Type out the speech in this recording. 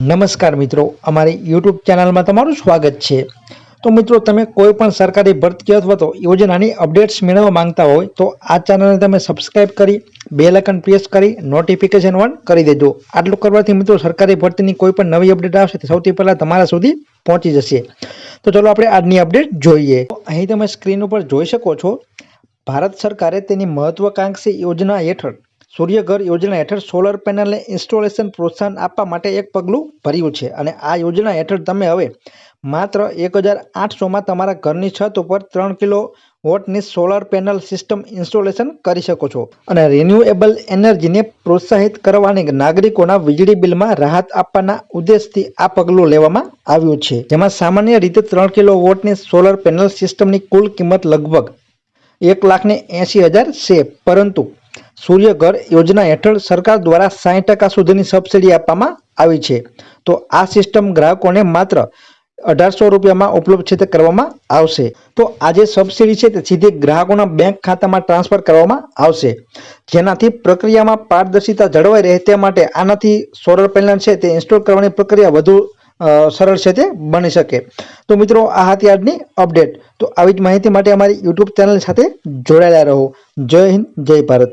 નમસ્કાર મિત્રો, અમારી યુટ્યુબ ચેનલમાં તમારું સ્વાગત છે. તો મિત્રો, તમે કોઈ પણ સરકારી ભરતી અથવા તો યોજનાની અપડેટ્સ મેળવવા માંગતા હોય, તો આ ચેનલને તમે સબસ્ક્રાઇબ કરી, બેલ આઇકન પ્રેસ કરી નોટિફિકેશન ઓન કરી દેજો. આટલું કરવાથી મિત્રો, સરકારી ભરતીની કોઈ પણ નવી અપડેટ આવશે તો સૌથી પહેલાં તમારા સુધી પહોંચી જશે. તો ચલો આપણે આજની અપડેટ જોઈએ. અહીં તમે સ્ક્રીન ઉપર જોઈ શકો છો, ભારત સરકારે તેની મહત્વાકાંક્ષી યોજના હેઠળ સૂર્યઘર યોજના હેઠળ સોલર પેનલને ઇન્સ્ટોલેશન પ્રોત્સાહન આપવા માટે એક પગલું ભર્યું છે. અને આ યોજના હેઠળ તમે હવે માત્ર એક હજાર આઠસોમાં તમારા ઘરની છત ઉપર ત્રણ કિલો વોટની સોલર પેનલ સિસ્ટમ ઇન્સ્ટોલેશન કરી શકો છો. અને રિન્યુએબલ એનર્જીને પ્રોત્સાહિત કરવાની નાગરિકોના વીજળી બિલમાં રાહત આપવાના ઉદ્દેશથી આ પગલું લેવામાં આવ્યું છે. જેમાં સામાન્ય રીતે ત્રણ કિલો વોટની સોલર પેનલ સિસ્ટમની કુલ કિંમત લગભગ એક લાખ ને એંશી હજાર છે. પરંતુ સૂર્યઘર યોજના હેઠળ સરકાર દ્વારા સાઠ ટકા સુધીની સબસિડી આપવામાં આવી છે. તો આ સિસ્ટમ ગ્રાહકોને માત્ર અઢારસો રૂપિયામાં ઉપલબ્ધ છે તે કરવામાં આવશે. તો આ જે સબસિડી છે તે સીધી ગ્રાહકોના બેંક ખાતામાં ટ્રાન્સફર કરવામાં આવશે. જેનાથી પ્રક્રિયામાં પારદર્શિતા જળવાઈ રહે તે માટે આનાથી સોલર પેનલ છે તે ઇન્સ્ટોલ કરવાની પ્રક્રિયા વધુ સરળ છે તે બની શકે. તો મિત્રો, આ હતી આજની અપડેટ. તો આવી જ માહિતી માટે અમારી યુટ્યુબ ચેનલ સાથે જોડાયેલા રહો. જય હિન્દ, જય ભારત.